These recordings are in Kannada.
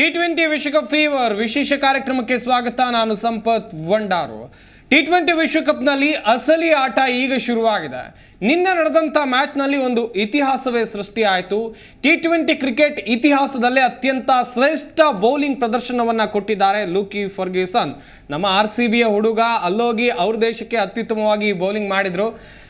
ಟಿ ಟ್ವೆಂಟಿ ವಿಶ್ವಕಪ್ ಫೀವರ್ ವಿಶೇಷ ಕಾರ್ಯಕ್ರಮಕ್ಕೆ ಸ್ವಾಗತ. ನಾನು ಸಂಪತ್ ವಂಡಾರು ಟಿ ಟ್ವೆಂಟಿ ವಿಶ್ವಕಪ್ನಲ್ಲಿ ಅಸಲಿ ಆಟ ಈಗ ಶುರುವಾಗಿದೆ. ನಿನ್ನೆ ನಡೆದಂಥ ಮ್ಯಾಚ್ನಲ್ಲಿ ಒಂದು ಇತಿಹಾಸವೇ ಸೃಷ್ಟಿಯಾಯಿತು. ಟಿ ಟ್ವೆಂಟಿ ಕ್ರಿಕೆಟ್ ಇತಿಹಾಸದಲ್ಲೇ ಅತ್ಯಂತ ಶ್ರೇಷ್ಠ ಬೌಲಿಂಗ್ ಪ್ರದರ್ಶನವನ್ನ ಕೊಟ್ಟಿದ್ದಾರೆ ಲೂಕಿ ಫರ್ಗ್ಯೂಸನ್. ನಮ್ಮ ಆರ್ ಸಿ ಬಿಯ ಹುಡುಗ ಅಲ್ಲೋಗಿ ಅವ್ರ ದೇಶಕ್ಕೆ ಅತ್ಯುತ್ತಮವಾಗಿ ಬೌಲಿಂಗ್ ಮಾಡಿದ್ರು.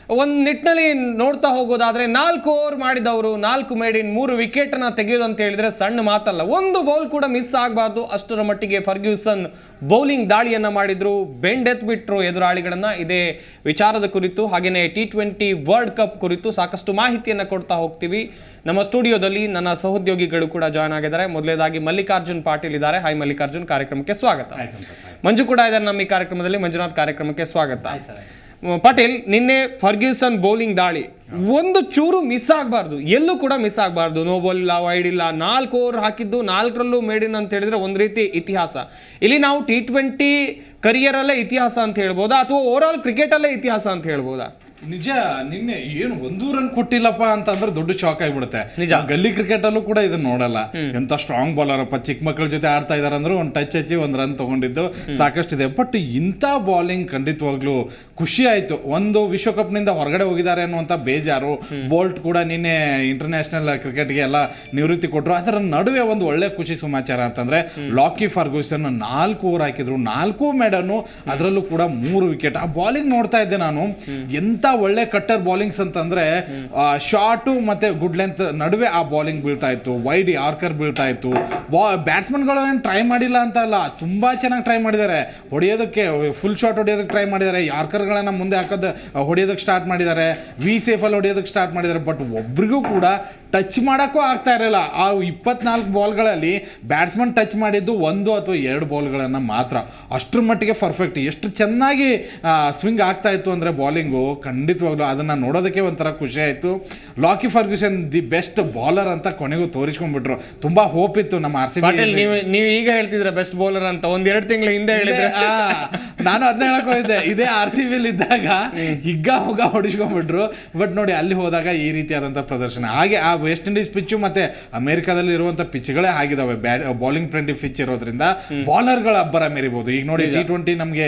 ಒಂದು ನಿಟ್ಟಿನಲ್ಲಿ ನೋಡ್ತಾ ಹೋಗೋದಾದ್ರೆ ನಾಲ್ಕು ಓವರ್ ಮಾಡಿದವರು ನಾಲ್ಕು ಮೇಡಿನ್ ಮೂರು ವಿಕೆಟನ್ನು ತೆಗೆಯೋದು ಅಂತ ಹೇಳಿದರೆ ಸಣ್ಣ ಮಾತಲ್ಲ. ಒಂದು ಬೌಲ್ ಕೂಡ ಮಿಸ್ ಆಗಬಾರ್ದು. ಅಷ್ಟರ ಮಟ್ಟಿಗೆ ಫರ್ಗ್ಯೂಸನ್ ಬೌಲಿಂಗ್ ದಾಳಿಯನ್ನು ಮಾಡಿದರು. ಬೆಂಡೆತ್ ಬಿಟ್ರು ಎದುರಾಳಿಗಳನ್ನು. ಇದೇ ವಿಚಾರದ ಕುರಿತು ಹಾಗೆಯೇ ಟಿ ಟ್ವೆಂಟಿ ವರ್ಲ್ಡ್ ಕಪ್ ಕುರಿತು ಸಾಕಷ್ಟು ಮಾಹಿತಿಯನ್ನು ಕೊಡ್ತಾ ಹೋಗ್ತೀವಿ. ನಮ್ಮ ಸ್ಟುಡಿಯೋದಲ್ಲಿ ನನ್ನ ಸಹೋದ್ಯೋಗಿಗಳು ಕೂಡ ಜಾಯ್ನ್ ಆಗಿದ್ದಾರೆ. ಮೊದಲೇದಾಗಿ ಮಲ್ಲಿಕಾರ್ಜುನ್ ಪಾಟೀಲ್ ಇದ್ದಾರೆ. ಹಾಯ್ ಮಲ್ಲಿಕಾರ್ಜುನ್ ಕಾರ್ಯಕ್ರಮಕ್ಕೆ ಸ್ವಾಗತ. ಮಂಜು ಕೂಡ ಇದ್ದಾರೆ ನಮ್ಮ ಈ ಕಾರ್ಯಕ್ರಮದಲ್ಲಿ. ಮಂಜುನಾಥ್ ಕಾರ್ಯಕ್ರಮಕ್ಕೆ ಸ್ವಾಗತ. ಪಾಟೀಲ್, ನಿನ್ನೆ ಫರ್ಗ್ಯೂಸನ್ ಬೌಲಿಂಗ್ ದಾಳಿ. ಒಂದು ಚೂರು ಮಿಸ್ ಆಗಬಾರ್ದು. ಎಲ್ಲೂ ಕೂಡ ಮಿಸ್ ಆಗಬಾರ್ದು. ನೋ ಬಾಲ್ ಇಲ್ಲ ವೈಡ್ ಇಲ್ಲ. ನಾಲ್ಕು ಓವರ್ ಹಾಕಿದ್ದು, ನಾಲ್ಕರಲ್ಲೂ ಮೇಡಿನ್ ಅಂತ ಹೇಳಿದ್ರೆ ಒಂದು ರೀತಿ ಇತಿಹಾಸ. ಇಲ್ಲಿ ನಾವು ಟಿ ಟ್ವೆಂಟಿ ಕರಿಯರಲ್ಲೇ ಇತಿಹಾಸ ಅಂತ ಹೇಳ್ಬೋದಾ? ಅಥವಾ ಓವರ್ ಆಲ್ ಕ್ರಿಕೆಟಲ್ಲೇ ಇತಿಹಾಸ ಅಂತ ಹೇಳ್ಬೋದಾ? ನಿಜ ನಿನ್ನೆ ಏನು ಒಂದು ರನ್ ಕೊಟ್ಟಿಲ್ಲಪ್ಪ ಅಂತ ಅಂದ್ರೆ ದೊಡ್ಡ ಶಾಕ್ ಆಗಿಬಿಡುತ್ತೆ. ನಿಜ. ಗಲ್ಲಿ ಕ್ರಿಕೆಟ್ ಅಲ್ಲೂ ಕೂಡ ಇದನ್ನ ನೋಡಲ್ಲ. ಎಂತ ಸ್ಟ್ರಾಂಗ್ ಬೌಲರ್ ಅಪ್ಪ ಚಿಕ್ಕ ಮಕ್ಕಳ ಜೊತೆ ಆಡ್ತಾ ಇದಾರೆ ಅಂದ್ರೆ ಒಂದು ಟಚ್ ಹಚ್ಚಿ ಒಂದು ರನ್ ತಗೊಂಡಿದ್ದು ಸಾಕಷ್ಟಿದೆ ಬಟ್ ಇಂಥ ಬೌಲಿಂಗ್ ಖಂಡಿತವಾಗ್ಲೂ ಖುಷಿ ಆಯ್ತು. ಒಂದು ವಿಶ್ವಕಪ್ನಿಂದ ಹೊರಗಡೆ ಹೋಗಿದ್ದಾರೆ ಅನ್ನುವಂತ ಬೇಜಾರು. ಬೋಲ್ಟ್ ಕೂಡ ನಿನ್ನೆ ಇಂಟರ್ನ್ಯಾಷನಲ್ ಕ್ರಿಕೆಟ್ಗೆ ಎಲ್ಲ ನಿವೃತ್ತಿ ಕೊಟ್ಟರು ಅದರ ನಡುವೆ ಒಂದು ಒಳ್ಳೆ ಖುಷಿ ಸಮಾಚಾರ ಅಂತಂದ್ರೆ ಲಾಕಿ ಫರ್ಗೂಸನ್ ನಾಲ್ಕು ಓವರ್ ಹಾಕಿದ್ರು. ನಾಲ್ಕು ಮೆಡನ್ನು ಅದರಲ್ಲೂ ಕೂಡ ಮೂರು ವಿಕೆಟ್ ಆ ಬಾಲಿಂಗ್ ನೋಡ್ತಾ ಇದ್ದೆ ನಾನು. ಎಂತ ಒಳ್ಳೆ ಕಟ್ಟರ್ ಬೌಲಿಂಗ್ಸ್ ಅಂತಂದ್ರೆ ಶಾರ್ಟು ಮತ್ತೆ ಗುಡ್ ಲೆಂತ್ ನಡುವೆ ಆ ಬಾಲಿಂಗ್ ಬೀಳ್ತಾ ಇತ್ತು ವೈಡ್ ಆರ್ಕರ್ ಬೀಳ್ತಾ ಇತ್ತು. ಬ್ಯಾಟ್ಸ್ಮನ್ಗಳು ಏನು ಟ್ರೈ ಮಾಡಿಲ್ಲ ಅಂತ ಅಲ್ಲ, ತುಂಬಾ ಚೆನ್ನಾಗಿ ಟ್ರೈ ಮಾಡಿದ್ದಾರೆ. ಹೊಡೆಯೋದಕ್ಕೆ ಫುಲ್ ಶಾಟ್ ಹೊಡೆಯೋದಕ್ಕೆ ಟ್ರೈ ಮಾಡಿದ್ದಾರೆ. ಯಾರ್ಕರ್ಗಳನ್ನ ಮುಂದೆ ಹಾಕೋದು, ಹೊಡೆಯೋದಕ್ಕೆ ಸ್ಟಾರ್ಟ್ ಮಾಡಿದ್ದಾರೆ. ವಿ ಸೇಫಲ್ಲಿ ಹೊಡೆಯೋದಕ್ಕೆ ಸ್ಟಾರ್ಟ್ ಮಾಡಿದ್ದಾರೆ. ಬಟ್ ಒಬ್ರಿಗೂ ಕೂಡ ಟಚ್ ಮಾಡೋಕ್ಕೂ ಆಗ್ತಾ ಇರಲಿಲ್ಲ. ಆ ಇಪ್ಪತ್ನಾಲ್ಕು ಬಾಲ್ಗಳಲ್ಲಿ ಬ್ಯಾಟ್ಸ್ಮನ್ ಟಚ್ ಮಾಡಿದ್ದು ಒಂದು ಅಥವಾ ಎರಡು ಬಾಲ್ಗಳನ್ನು ಮಾತ್ರ. ಅಷ್ಟರ ಮಟ್ಟಿಗೆ ಪರ್ಫೆಕ್ಟ್ ಎಷ್ಟು ಚೆನ್ನಾಗಿ ಸ್ವಿಂಗ್ ಆಗ್ತಾ ಇತ್ತು ಅಂದರೆ ಬಾಲಿಂಗು ಖಂಡಿತವಾಗ್ಲೂ ಅದನ್ನು ನೋಡೋದಕ್ಕೆ ಒಂಥರ ಖುಷಿ ಆಯಿತು. Lockie Ferguson the best bowler ಅಂತ ಕೊನೆಗೂ ತೋರಿಸ್ಕೊಂಡ್ಬಿಟ್ರು. ತುಂಬಾ ಹೋಪ್ ಇತ್ತು ನಮ್ಮ ಆರ್ ಸಿ ಪಾಟೀಲ್ ನೀವು ನೀವು ಈಗ ಹೇಳ್ತಿದ್ರೆ ಬೆಸ್ಟ್ ಬೌಲರ್ ಅಂತ? ಒಂದೆರಡು ಎರಡು ತಿಂಗಳ ಹಿಂದೆ ಹೇಳಿದ್ರೆ. ನಾನು ಅದನ್ನ ಹೇಳಕ್ ಹೋಗಿದ್ದೆ. ಇದೇ ಆರ್ ಸಿ ಬಿಲ್ ಇದ್ದಾಗ ಹಿಗ್ಗ ಹೋಗ ಹೊಡಿಸ್ಕೊಂಡ್ಬಿಟ್ರು. ಬಟ್ ನೋಡಿ ಅಲ್ಲಿ ಹೋದಾಗ ಈ ರೀತಿಯಾದಂಥ ಪ್ರದರ್ಶನ. ಹಾಗೆ ಆ ವೆಸ್ಟ್ ಇಂಡೀಸ್ ಪಿಚ್ಚು ಮತ್ತೆ ಅಮೆರಿಕಾದಲ್ಲಿ ಇರುವಂತ ಪಿಚ್ಗಳೇ ಆಗಿದಾವೆ. ಬೌಲಿಂಗ್ ಫ್ರೆಂಡ್ಲಿ ಪಿಚ್ ಇರೋದ್ರಿಂದ ಬಾಲರ್ಗಳ ಅಬ್ಬರ ಮೇರಿಬಹುದು ಈಗ ನೋಡಿ ಟಿ ಟ್ವೆಂಟಿ ನಮಗೆ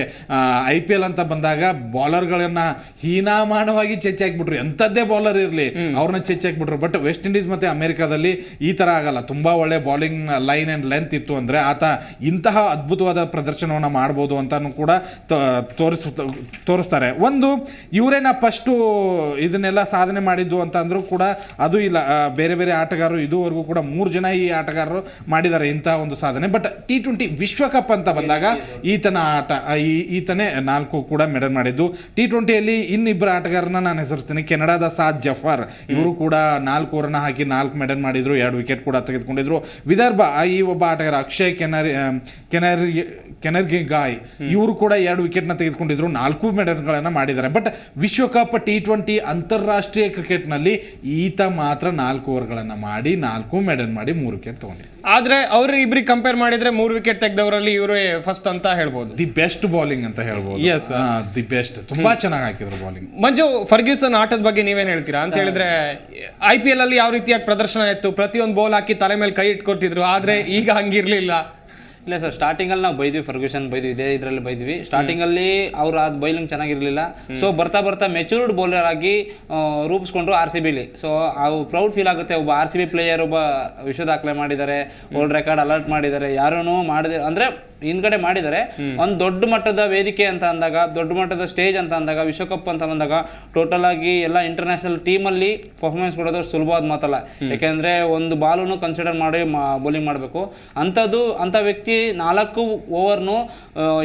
ಐ ಪಿ ಎಲ್ ಅಂತ ಬಂದಾಗ ಬಾಲರ್ಗಳನ್ನ ಹೀನಾಮಾನವಾಗಿ ಚೆಚ್ಚಾಕ್ಬಿಟ್ರು. ಎಂಥದ್ದೇ ಬಾಲರ್ ಇರಲಿ ಅವ್ರನ್ನ ಚೆಚ್ಚಾಕ್ಬಿಟ್ರು. ಬಟ್ ವೆಸ್ಟ್ ಇಂಡೀಸ್ ಮತ್ತೆ ಅಮೆರಿಕಾದಲ್ಲಿ ಈ ತರ ಆಗಲ್ಲ. ತುಂಬಾ ಒಳ್ಳೆ ಬಾಲಿಂಗ್ ಲೈನ್ ಅಂಡ್ ಲೆಂತ್ ಇತ್ತು ಅಂದ್ರೆ ಆತ ಇಂತಹ ಅದ್ಭುತವಾದ ಪ್ರದರ್ಶನವನ್ನ ಮಾಡ್ಬೋದು ಅಂತಾನು ಕೂಡ ತೋರಿಸ್ ತೋರಿಸ್ತಾರೆ. ಒಂದು ಇವರೇನ ಫಸ್ಟು ಇದನ್ನೆಲ್ಲ ಸಾಧನೆ ಮಾಡಿದ್ದು ಅಂತ ಅಂದರೂ ಕೂಡ ಅದು ಇಲ್ಲ. ಬೇರೆ ಬೇರೆ ಆಟಗಾರರು ಇದುವರೆಗೂ ಕೂಡ ಮೂರು ಜನ ಈ ಆಟಗಾರರು ಮಾಡಿದ್ದಾರೆ ಇಂಥ ಒಂದು ಸಾಧನೆ. ಬಟ್ ಟಿ ಟ್ವೆಂಟಿ ವಿಶ್ವಕಪ್ ಅಂತ ಬಂದಾಗ ಈತನ ಆಟ ಈ ಈತನೇ ನಾಲ್ಕು ಕೂಡ ಮೆಡಲ್ ಮಾಡಿದ್ದು. ಟಿ ಟ್ವೆಂಟಿಯಲ್ಲಿ ಇನ್ನಿಬ್ಬರು ಆಟಗಾರನ ನಾನು ಹೆಸರಿಸ್ತೀನಿ. ಕೆನಡಾದ ಸಾದ್ ಜಫರ್. ಇವರು ಕೂಡ ನಾಲ್ಕು ಓವರ್ನ ಹಾಕಿ ನಾಲ್ಕು ಮೆಡಲ್ ಮಾಡಿದ್ರು ಎರಡು ವಿಕೆಟ್ ಕೂಡ ತೆಗೆದುಕೊಂಡಿದ್ರು. ವಿದರ್ಭ ಈ ಒಬ್ಬ ಆಟಗಾರ ಅಕ್ಷಯ್ ಕೆನರಿ ಕೆನರಿ ಕೆನರ್ಗಿ ಗಾಯ್. ಇವರು ಕೂಡ ಎರಡು ವಿಕೆಟ್ನ ತೆಗೆದುಕೊಂಡಿದ್ರು. ನಾಲ್ಕು ಮೆಡಲ್ಗಳನ್ನು ಮಾಡಿದ್ದಾರೆ. ಬಟ್ ವಿಶ್ವಕಪ್ ಟಿ ಟ್ವೆಂಟಿ ಅಂತಾರಾಷ್ಟ್ರೀಯ ಕ್ರಿಕೆಟ್ನಲ್ಲಿ ಈತ ಮಾತ್ರ ನಾಲ್ಕು ಓವರ್ಗಳನ್ನು ಮಾಡಿ ನಾಲ್ಕು ಮೆಡಲ್ ಮಾಡಿ ಮೂರು ವಿಕೆಟ್ ತಗೊಂಡಿದ್ರು ಆದರೆ ಅವ್ರ ಇಬ್ಬರಿಗೆ ಕಂಪೇರ್ ಮಾಡಿದ್ರೆ ಮೂರು ವಿಕೆಟ್ ತೆಗೆದವರಲ್ಲಿ ಇವರೇ ಫಸ್ಟ್ ಅಂತ ಹೇಳ್ಬೋದು. ದಿ ಬೆಸ್ಟ್ ಬೌಲಿಂಗ್ ಅಂತ ಹೇಳ್ಬೋದು. ಎಸ್. ದಿ ಬೆಸ್ಟ್ ತುಂಬಾ ಚೆನ್ನಾಗಿ ಹಾಕಿದ್ರು ಬಾಲಿಂಗ್ ಮಂಜು ಫರ್ಗ್ಯೂಸನ್ ಆಟದ ಬಗ್ಗೆ ನೀವೇನು ಹೇಳ್ತೀರಾ? ಅಂತ ಹೇಳಿದ್ರೆ ಐ ಪಿ ಎಲ್ ಅಲ್ಲಿ ಯಾವ ರೀತಿಯಾಗಿ ಪ್ರದರ್ಶನ ಇತ್ತು? ಪ್ರತಿಯೊಂದು ಬಾಲ್ ಹಾಕಿ ತಲೆ ಮೇಲೆ ಕೈ ಇಟ್ಕೊತಿದ್ರು ಆದ್ರೆ ಈಗ ಹಂಗಿರ್ಲಿಲ್ಲ. ಇಲ್ಲ ಸರ್ ಸ್ಟಾರ್ಟಿಂಗಲ್ಲಿ ನಾವು ಬೈದ್ವಿ ಫರ್ಗ್ಯೂಷನ್ ಬೈದ್ವಿ ಇದೇ ಇದರಲ್ಲಿ ಬೈದ್ವಿ. ಸ್ಟಾರ್ಟಿಂಗಲ್ಲಿ ಅವ್ರು ಅದು ಬೈಲಿಂಗ್ ಚೆನ್ನಾಗಿರಲಿಲ್ಲ. ಸೊ ಬರ್ತಾ ಬರ್ತಾ ಮೆಚೂರ್ಡ್ ಬೌಲರ್ ಆಗಿ ರೂಪಿಸ್ಕೊಂಡ್ರು ಆರ್ ಸಿ ಬಿಲಿ ಸೊ ಅವು ಪ್ರೌಡ್ ಫೀಲ್ ಆಗುತ್ತೆ. ಒಬ್ಬ ಆರ್ ಸಿ ಬಿ ಪ್ಲೇಯರ್ ಒಬ್ಬ ವಿಶ್ವ ದಾಖಲೆ ಮಾಡಿದ್ದಾರೆ. ವರ್ಲ್ಡ್ ರೆಕಾರ್ಡ್ ಅಲರ್ಟ್ ಮಾಡಿದ್ದಾರೆ. ಯಾರೂ ಮಾಡಿದೆ ಅಂದರೆ ಹಿಂದ್ಗಡೆ ಮಾಡಿದರೆ ಒಂದು ದೊಡ್ಡ ಮಟ್ಟದ ವೇದಿಕೆ ಅಂತ ಅಂದಾಗ ದೊಡ್ಡ ಮಟ್ಟದ ಸ್ಟೇಜ್ ಅಂತ ಅಂದಾಗ ವಿಶ್ವಕಪ್ ಅಂತ ಬಂದಾಗ ಟೋಟಲ್ ಆಗಿ ಎಲ್ಲ ಇಂಟರ್ನ್ಯಾಷನಲ್ ಟೀಮಲ್ಲಿ ಪರ್ಫಾರ್ಮೆನ್ಸ್ ಕೊಡೋದು ಸುಲಭವಾದ ಮಾತಲ್ಲ. ಯಾಕೆಂದ್ರೆ ಒಂದು ಬಾಲನ್ನು ಕನ್ಸಿಡರ್ ಮಾಡಿ ಬೌಲಿಂಗ್ ಮಾಡಬೇಕು. ಅಂಥದ್ದು ಅಂಥ ವ್ಯಕ್ತಿ ನಾಲ್ಕು ಓವರ್ನು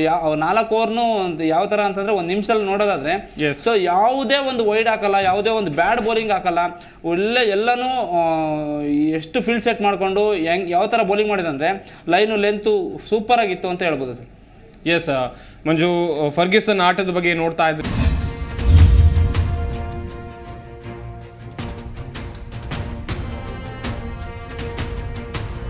ಯಾವ ನಾಲ್ಕು ಓವರ್ನು ಯಾವ ಥರ ಅಂತಂದ್ರೆ ಒಂದು ನಿಮಿಷದಲ್ಲಿ ನೋಡೋದಾದ್ರೆ. ಸೊ ಯಾವುದೇ ಒಂದು ವೈಡ್ ಹಾಕಲ್ಲ ಯಾವುದೇ ಒಂದು ಬ್ಯಾಡ್ ಬೌಲಿಂಗ್ ಹಾಕಲ್ಲ ಒಳ್ಳೆ ಎಲ್ಲನೂ ಎಷ್ಟು ಫೀಲ್ಡ್ ಸೆಟ್ ಮಾಡಿಕೊಂಡು ಹೆಂಗ್ ಯಾವ ಥರ ಬೌಲಿಂಗ್ ಮಾಡಿದಂದ್ರೆ ಲೈನು ಲೆಂತು ಸೂಪರ್ ಆಗಿತ್ತು. ಅಂತ ಹೇಳ್ಬೋದು ಸರ್. ಎಸ್ ಮಂಜು ಫರ್ಗ್ಯೂಸನ್ ಆಟದ ಬಗ್ಗೆ ನೋಡ್ತಾ ಇದ್ರು.